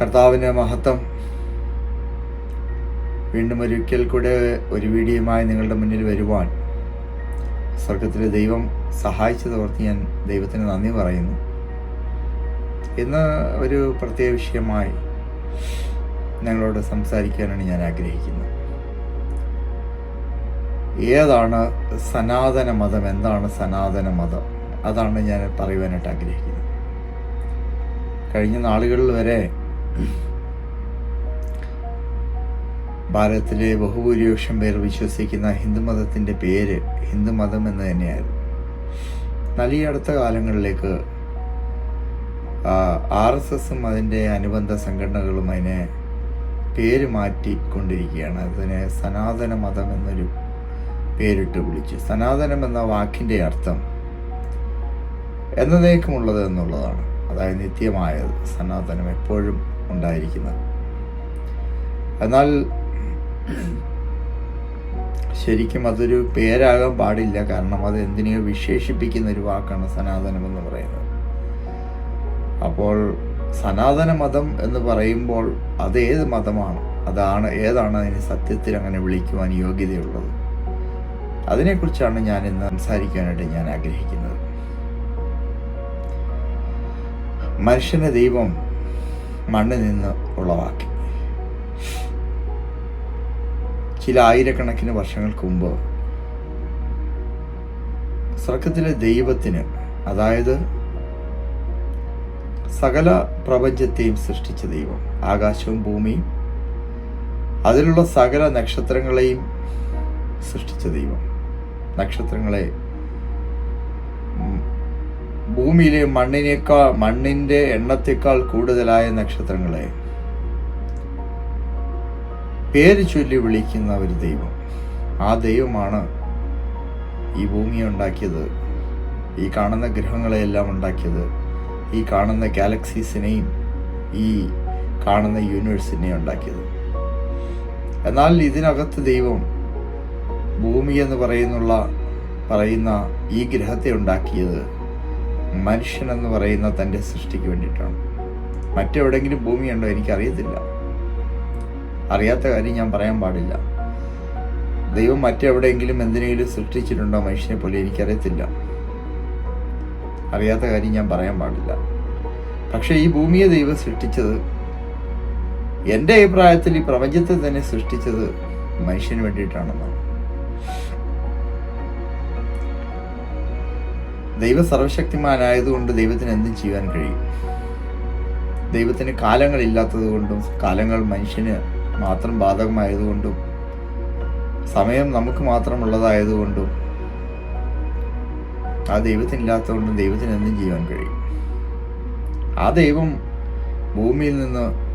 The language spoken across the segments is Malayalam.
കർത്താവിന്റെ മഹത്വം വീണ്ടും ഒരിക്കൽ കൂടെ ഒരു വീഡിയോയുമായി നിങ്ങളുടെ മുന്നിൽ വരുവാൻ സ്വർഗത്തിലെ ദൈവം സഹായിച്ചത് ഓർത്ത് ഞാൻ ദൈവത്തിന് നന്ദി പറയുന്നു. ഇന്ന് ഒരു പ്രത്യേക വിഷയമായി ഞങ്ങളോട് സംസാരിക്കാനാണ് ഞാൻ ആഗ്രഹിക്കുന്നത്. ഏതാണ് സനാതന മതം? എന്താണ് സനാതന മതം? അതാണ് ഞാൻ പറയുവാനായിട്ട് ആഗ്രഹിക്കുന്നത്. കഴിഞ്ഞ നാളുകളിൽ വരെ ഭാരതത്തിലെ ബഹുഭൂരിപക്ഷം പേർ വിശ്വസിക്കുന്ന ഹിന്ദുമതത്തിന്റെ പേര് ഹിന്ദുമതം എന്ന് തന്നെയായിരുന്നു. ഈ അടുത്ത കാലങ്ങളിലേക്ക് ആർ എസ് എസും അതിന്റെ അനുബന്ധ സംഘടനകളും അതിനെ പേര് മാറ്റിക്കൊണ്ടിരിക്കുകയാണ്. അതിനെ സനാതന മതം എന്നൊരു പേരിട്ട് വിളിച്ചു. സനാതനം എന്ന വാക്കിന്റെ അർത്ഥം എന്നേക്കുമുള്ളത് എന്നുള്ളതാണ്. അതായത് നിത്യമായത് സനാതനം. എപ്പോഴും ഉണ്ടായിരിക്കുന്നത്. എന്നാൽ ശരിക്കും അതൊരു പേരാകാൻ പാടില്ല. കാരണം അത് എന്തിനെയോ വിശേഷിപ്പിക്കുന്ന ഒരു വാക്കാണ് സനാതനം എന്ന് പറയുന്നത്. അപ്പോൾ സനാതന മതം എന്ന് പറയുമ്പോൾ അതേത് മതമാണ്? അതാണ് ഏതാണ് അതിന് സത്യത്തിൽ അങ്ങനെ വിളിക്കുവാൻ യോഗ്യതയുള്ളത്? അതിനെക്കുറിച്ചാണ് ഞാൻ ഇന്ന് സംസാരിക്കാനായിട്ട് ഞാൻ ആഗ്രഹിക്കുന്നത്. മനുഷ്യനെ ദൈവം മണ്ണിൽ നിന്ന് ഉളവാക്കി. ചില ആയിരക്കണക്കിന് വർഷങ്ങൾക്ക് മുമ്പ് സ്വർഗത്തിലെ ദൈവത്തിന് അതായത് സകല പ്രപഞ്ചത്തെയും സൃഷ്ടിച്ച ദൈവം ആകാശവും ഭൂമിയും അതിലുള്ള സകല നക്ഷത്രങ്ങളെയും സൃഷ്ടിച്ച ദൈവം. നക്ഷത്രങ്ങളെ ഭൂമിയിലെ മണ്ണിനേക്കാൾ മണ്ണിന്റെ എണ്ണത്തേക്കാൾ കൂടുതലായ നക്ഷത്രങ്ങളെ പേര് ചൊല്ലി വിളിക്കുന്ന ഒരു ദൈവം. ആ ദൈവമാണ് ഈ ഭൂമിയെ ഉണ്ടാക്കിയത്. ഈ കാണുന്ന ഗ്രഹങ്ങളെയെല്ലാം ഉണ്ടാക്കിയത്. ഈ കാണുന്ന ഗാലക്സീസിനെയും ഈ കാണുന്ന യൂണിവേഴ്സിനെയും ഉണ്ടാക്കിയത്. എന്നാൽ ഇതിനകത്ത് ദൈവം ഭൂമി എന്ന് പറയുന്നുള്ള പറയുന്ന ഈ ഗ്രഹത്തെ ഉണ്ടാക്കിയത് മനുഷ്യൻ എന്ന് പറയുന്ന തന്റെ സൃഷ്ടിക്ക് വേണ്ടിയിട്ടാണ്. മറ്റെവിടെങ്കിലും ഭൂമിയുണ്ടോ എനിക്കറിയത്തില്ല. അറിയാത്ത കാര്യം ഞാൻ പറയാൻ പാടില്ല. ദൈവം മറ്റെവിടെയെങ്കിലും എന്തിനെങ്കിലും സൃഷ്ടിച്ചിട്ടുണ്ടോ മനുഷ്യനെ പോലെ എനിക്കറിയത്തില്ല. അറിയാത്ത കാര്യം ഞാൻ പറയാൻ പാടില്ല. പക്ഷെ ഈ ഭൂമിയെ ദൈവം സൃഷ്ടിച്ചത് എന്റെ അഭിപ്രായത്തിൽ ഈ പ്രപഞ്ചത്തെ തന്നെ സൃഷ്ടിച്ചത് മനുഷ്യന് വേണ്ടിയിട്ടാണെന്നാണ്. ദൈവ സർവശക്തിമാനായതുകൊണ്ട് ദൈവത്തിന് എന്തും ചെയ്യാൻ കഴിയും. ദൈവത്തിന് കാലങ്ങളില്ലാത്തത് കൊണ്ടും കാലങ്ങൾ മനുഷ്യന് മാത്രം ബാധകമായതുകൊണ്ടും സമയം നമുക്ക് മാത്രമുള്ളതായതുകൊണ്ടും ആ ദൈവത്തിനില്ലാത്തതുകൊണ്ടും ദൈവത്തിന് എന്തും ചെയ്യാൻ കഴിയും. ആ ദൈവം ഭൂമിയിൽ നിന്ന്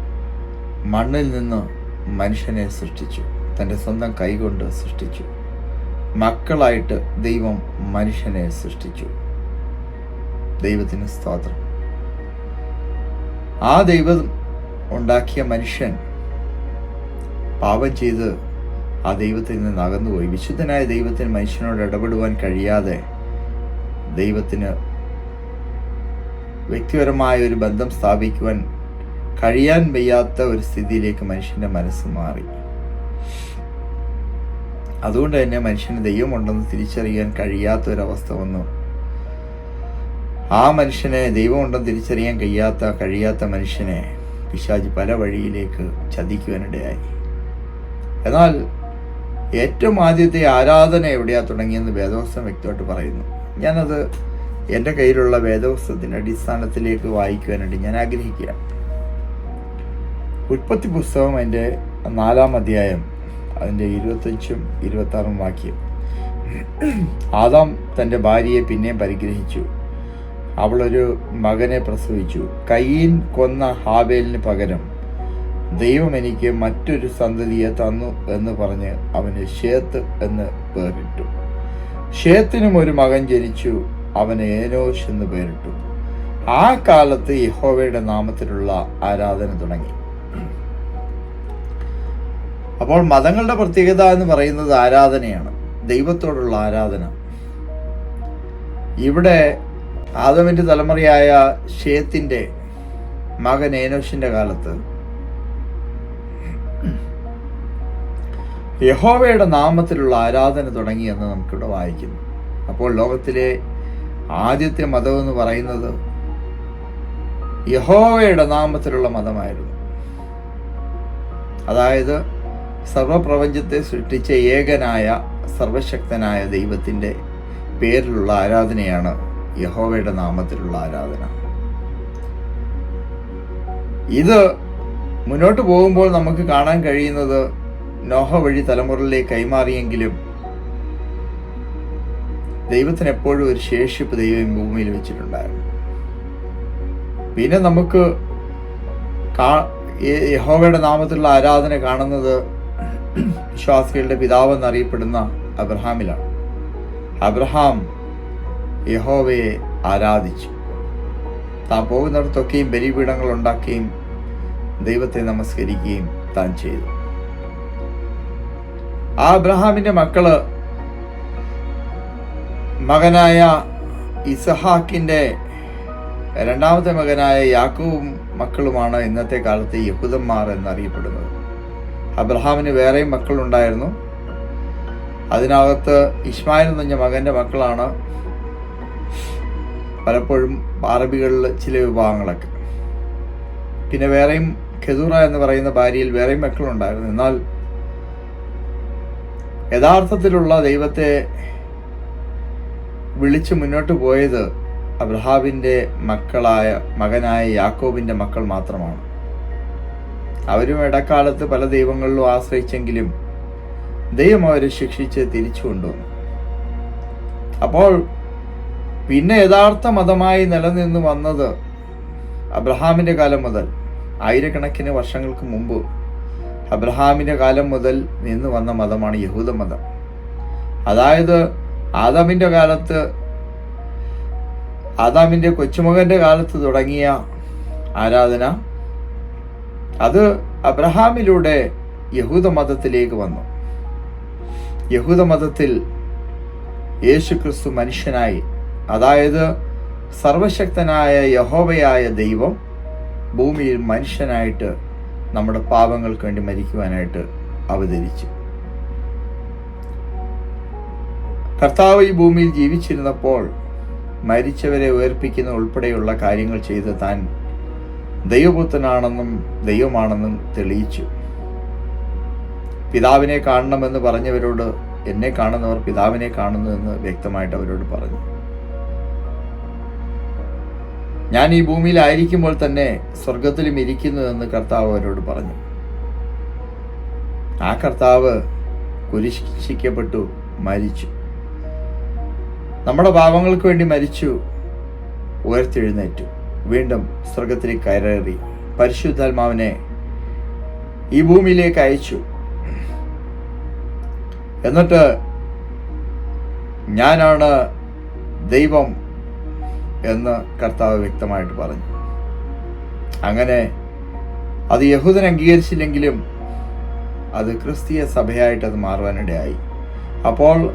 മണ്ണിൽ നിന്ന് മനുഷ്യനെ സൃഷ്ടിച്ചു. തന്റെ സ്വന്തം കൈകൊണ്ട് സൃഷ്ടിച്ചു. മക്കളായിട്ട് ദൈവം മനുഷ്യനെ സൃഷ്ടിച്ചു. ദൈവത്തിന് സ്തോത്രം. ആ ദൈവം ഉണ്ടാക്കിയ മനുഷ്യൻ പാപം ചെയ്ത് ആ ദൈവത്തിൽ നിന്ന് അകന്നുപോയി വിശുദ്ധനായ ദൈവത്തിന് മനുഷ്യനോട് ഇടപെടുവാൻ കഴിയാതെ ദൈവത്തിന് വ്യക്തിപരമായ ഒരു ബന്ധം സ്ഥാപിക്കുവാൻ കഴിയാൻ വയ്യാത്ത ഒരു സ്ഥിതിയിലേക്ക് മനുഷ്യന്റെ മനസ്സ് മാറി. അതുകൊണ്ട് തന്നെ മനുഷ്യന് ദൈവമുണ്ടെന്ന് തിരിച്ചറിയാൻ കഴിയാത്ത ഒരവസ്ഥ വന്നു. ആ മനുഷ്യനെ ദൈവമുണ്ടെന്ന് തിരിച്ചറിയാൻ കഴിയാത്ത കഴിയാത്ത മനുഷ്യനെ പിശാജ് പല വഴിയിലേക്ക് ചതിക്കുവാനിടയായി. എന്നാൽ ഏറ്റവും ആദ്യത്തെ ആരാധന എവിടെയാണ് തുടങ്ങിയെന്ന് വേദവസ്തം വ്യക്തമായിട്ട് പറയുന്നു. ഞാനത് എന്റെ കയ്യിലുള്ള വേദവസ്തത്തിന്റെ അടിസ്ഥാനത്തിലേക്ക് വായിക്കുവാനായിട്ട് ഞാൻ ആഗ്രഹിക്കുക ഉൽപ്പത്തി പുസ്തകം അതിന്റെ നാലാം അധ്യായം അതിന്റെ ഇരുപത്തഞ്ചും ഇരുപത്താറും വാക്യം. ആദാം തന്റെ ഭാര്യയെ പിന്നെയും പരിഗ്രഹിച്ചു. അവളൊരു മകനെ പ്രസവിച്ചു. കയ്യീൻ കൊന്ന ഹാബേലിന് പകരം ദൈവം എനിക്ക് മറ്റൊരു സന്തതിയെ തന്നു എന്ന് പറഞ്ഞ് അവന് ഷേത്ത് എന്ന് പേരിട്ടു. ഷേത്തിനും ഒരു മകൻ ജനിച്ചു അവന് ഏനോഷ് എന്ന് പേരിട്ടു. ആ കാലത്ത് യഹോവയുടെ നാമത്തിലുള്ള ആരാധന തുടങ്ങി. അപ്പോൾ മതങ്ങളുടെ പ്രത്യേകത എന്ന് പറയുന്നത് ആരാധനയാണ്. ദൈവത്തോടുള്ള ആരാധന. ഇവിടെ ആദമിന്റെ തലമുറയായ ഷേത്തിന്റെ മകൻ ഏനോഷിന്റെ കാലത്ത് യഹോവയുടെ നാമത്തിലുള്ള ആരാധന തുടങ്ങിയെന്ന് നമുക്കിവിടെ വായിക്കുന്നു. അപ്പോൾ ലോകത്തിലെ ആദ്യത്തെ മതം എന്ന് പറയുന്നത് യഹോവയുടെ നാമത്തിലുള്ള മതമായിരുന്നു. അതായത് സർവപ്രപഞ്ചത്തെ സൃഷ്ടിച്ച ഏകനായ സർവശക്തനായ ദൈവത്തിന്റെ പേരിലുള്ള ആരാധനയാണ് യഹോവയുടെ നാമത്തിലുള്ള ആരാധന. ഇത് മുന്നോട്ട് പോകുമ്പോൾ നമുക്ക് കാണാൻ കഴിയുന്നത് നോഹ വഴി തലമുറയിലേക്ക് കൈമാറിയെങ്കിലും ദൈവത്തിന് എപ്പോഴും ഒരു ശേഷിപ്പ് ദൈവം ഭൂമിയിൽ വെച്ചിട്ടുണ്ടായിരുന്നു. പിന്നെ നമുക്ക് യഹോവയുടെ നാമത്തിലുള്ള ആരാധന കാണുന്നത് വിശ്വാസികളുടെ പിതാവെന്നറിയപ്പെടുന്ന അബ്രഹാമിലാണ്. അബ്രഹാം യഹോവയെ ആരാധിച്ചു. താൻ പോകുന്നിടത്തൊക്കെയും ബലിപീഠങ്ങൾ ഉണ്ടാക്കുകയും ദൈവത്തെ നമസ്കരിക്കുകയും താൻ ചെയ്തു. ആ അബ്രഹാമിന്റെ മക്കൾ മകനായ ഇസഹാക്കിന്റെ രണ്ടാമത്തെ മകനായ യാക്കൂബും മക്കളുമാണ് ഇന്നത്തെ കാലത്ത് യഹൂദന്മാർ എന്നറിയപ്പെടുന്നത്. അബ്രഹാമിന് വേറെയും മക്കളുണ്ടായിരുന്നു. അതിനകത്ത് ഇസ്മായിൽ എന്ന മകന്റെ മക്കളാണ് പലപ്പോഴും അറബികളിൽ ചില വിഭാഗങ്ങളൊക്കെ. പിന്നെ വേറെയും ഖെദൂറ എന്ന് പറയുന്ന ഭാര്യയിൽ വേറെയും മക്കളുണ്ടായിരുന്നു. എന്നാൽ യഥാർത്ഥത്തിലുള്ള ദൈവത്തെ വിളിച്ച് മുന്നോട്ട് പോയത് അബ്രഹാബിന്റെ മക്കളായ മകനായ യാക്കോബിന്റെ മക്കൾ മാത്രമാണ്. അവരും ഇടക്കാലത്ത് പല ദൈവങ്ങളിലും ആശ്രയിച്ചെങ്കിലും ദൈവം അവരെ ശിക്ഷിച്ച് തിരിച്ചു കൊണ്ടുവന്നു. അപ്പോൾ പിന്നെ യഥാർത്ഥ മതമായി നിലനിന്ന് വന്നത് അബ്രഹാമിന്റെ കാലം മുതൽ ആയിരക്കണക്കിന് വർഷങ്ങൾക്ക് മുമ്പ്. അബ്രഹാമിന്റെ കാലം മുതൽ നിന്ന് വന്ന മതമാണ് യഹൂദ മതം. അതായത് ആദാമിന്റെ കാലത്ത് ആദാമിന്റെ കൊച്ചുമകന്റെ കാലത്ത് തുടങ്ങിയ ആരാധന അത് അബ്രഹാമിലൂടെ യഹൂദ മതത്തിലേക്ക് വന്നു. യഹൂദ മതത്തിൽ യേശുക്രിസ്തു മനുഷ്യനായി അതായത് സർവശക്തനായ യഹോവയായ ദൈവം ഭൂമിയിൽ മനുഷ്യനായിട്ട് നമ്മുടെ പാപങ്ങൾക്ക് വേണ്ടി മരിക്കുവാനായിട്ട് അവതരിച്ചു. കർത്താവ് ഈ ഭൂമിയിൽ ജീവിച്ചിരുന്നപ്പോൾ മരിച്ചവരെ ഉയർപ്പിക്കുന്ന ഉൾപ്പെടെയുള്ള കാര്യങ്ങൾ ചെയ്ത് താൻ ദൈവപുത്രനാണെന്നും ദൈവമാണെന്നും തെളിയിച്ചു. പിതാവിനെ കാണണമെന്ന് പറഞ്ഞവരോട് എന്നെ കാണുന്നവർ പിതാവിനെ കാണുന്നു എന്ന് വ്യക്തമായിട്ട് അവരോട് പറഞ്ഞു. ഞാൻ ഈ ഭൂമിയിലായിരിക്കുമ്പോൾ തന്നെ സ്വർഗത്തിലും ഇരിക്കുന്നു എന്ന് കർത്താവ് അവരോട് പറഞ്ഞു. ആ കർത്താവ് കുരിശിക്കപ്പെട്ടു മരിച്ചു. നമ്മുടെ പാപങ്ങൾക്ക് വേണ്ടി മരിച്ചു ഉയർത്തെഴുന്നേറ്റു. വീണ്ടും സ്വർഗത്തിലേക്ക് കയറേറി പരിശുദ്ധാത്മാവിനെ ഈ ഭൂമിയിലേക്ക് അയച്ചു. എന്നിട്ട് ഞാനാണ് ദൈവം എന്ന് കർത്താവ് വ്യക്തമായിട്ട് പറഞ്ഞു. അങ്ങനെ അത് യഹൂദൻ അംഗീകരിച്ചില്ലെങ്കിലും അത് ക്രിസ്തീയ സഭയായിട്ട് അത് മാറുവാനിടയായി അപ്പോൾ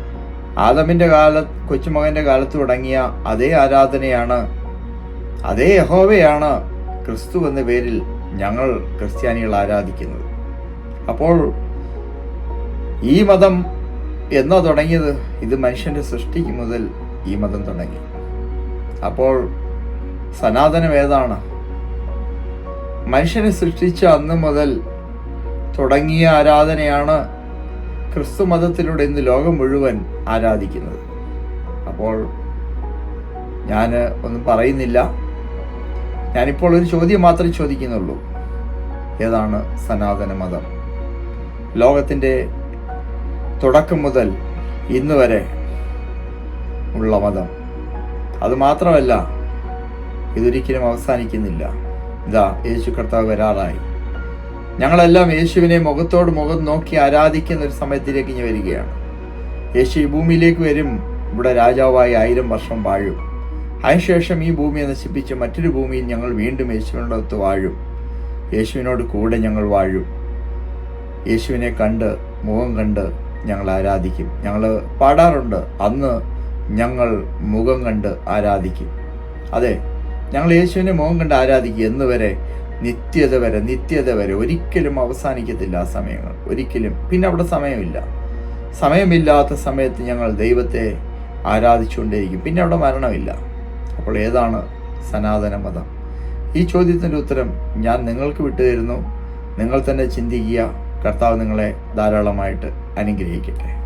ആദമിന്റെ കാല കൊച്ചുമകന്റെ കാലത്ത് തുടങ്ങിയ അതേ ആരാധനയാണ് അതേ യഹോവയാണ് ക്രിസ്തു എന്ന പേരിൽ ഞങ്ങൾ ക്രിസ്ത്യാനികൾ ആരാധിക്കുന്നത്. അപ്പോൾ ഈ മതം എന്നാ തുടങ്ങിയത്? ഇത് മനുഷ്യന്റെ സൃഷ്ടിക്ക് മുതൽ ഈ മതം തുടങ്ങി. അപ്പോൾ സനാതനം ഏതാണ്? മനുഷ്യനെ സൃഷ്ടിച്ച അന്ന് മുതൽ തുടങ്ങിയ ആരാധനയാണ് ക്രിസ്തു മതത്തിലൂടെ ഇന്ന് ലോകം മുഴുവൻ ആരാധിക്കുന്നത്. അപ്പോൾ ഞാൻ ഒന്നും പറയുന്നില്ല. ഞാനിപ്പോൾ ഒരു ചോദ്യം മാത്രമേ ചോദിക്കുന്നുള്ളൂ. ഏതാണ് സനാതന മതം? ലോകത്തിന്റെ തുടക്കം മുതൽ ഇന്ന് വരെ ഉള്ള മതം. അത് മാത്രമല്ല ഇതൊരിക്കലും അവസാനിക്കുന്നില്ല. ഇതാ യേശു കർത്താവ് വരാറായി. ഞങ്ങളെല്ലാം യേശുവിനെ മുഖത്തോട് മുഖം നോക്കി ആരാധിക്കുന്ന ഒരു സമയത്തിലേക്ക് ഇനി വരികയാണ്. യേശു ഈ ഭൂമിയിലേക്ക് വരും. ഇവിടെ രാജാവായി ആയിരം വർഷം വാഴും. അതിനുശേഷം ഈ ഭൂമിയെ നശിപ്പിച്ച് മറ്റൊരു ഭൂമിയിൽ ഞങ്ങൾ വീണ്ടും യേശുവിനോടൊത്ത് വാഴും. യേശുവിനോട് കൂടെ ഞങ്ങൾ വാഴും. യേശുവിനെ കണ്ട് മുഖം കണ്ട് ഞങ്ങൾ ആരാധിക്കും. ഞങ്ങൾ പാടാറുണ്ട്. അന്ന് ഞങ്ങൾ മുഖം കണ്ട് ആരാധിക്കും. അതെ ഞങ്ങൾ യേശുവിനെ മുഖം കണ്ട് ആരാധിക്കും എന്ന് വരെ നിത്യത വരെ നിത്യത വരെ. ഒരിക്കലും അവസാനിക്കത്തില്ല ആ സമയങ്ങൾ. ഒരിക്കലും. പിന്നെ അവിടെ സമയമില്ല. സമയമില്ലാത്ത സമയത്ത് ഞങ്ങൾ ദൈവത്തെ ആരാധിച്ചുകൊണ്ടേയിരിക്കും. പിന്നെ അവിടെ മരണമില്ല. അപ്പോൾ ഏതാണ് സനാതന മതം? ഈ ചോദ്യത്തിന്റെ ഉത്തരം ഞാൻ നിങ്ങൾക്ക് വിട്ടുതരുന്നു നിങ്ങൾ തന്നെ ചിന്തിക്കുക. കർത്താവ് നിങ്ങളെ ധാരാളമായിട്ട് അനുഗ്രഹിക്കട്ടെ.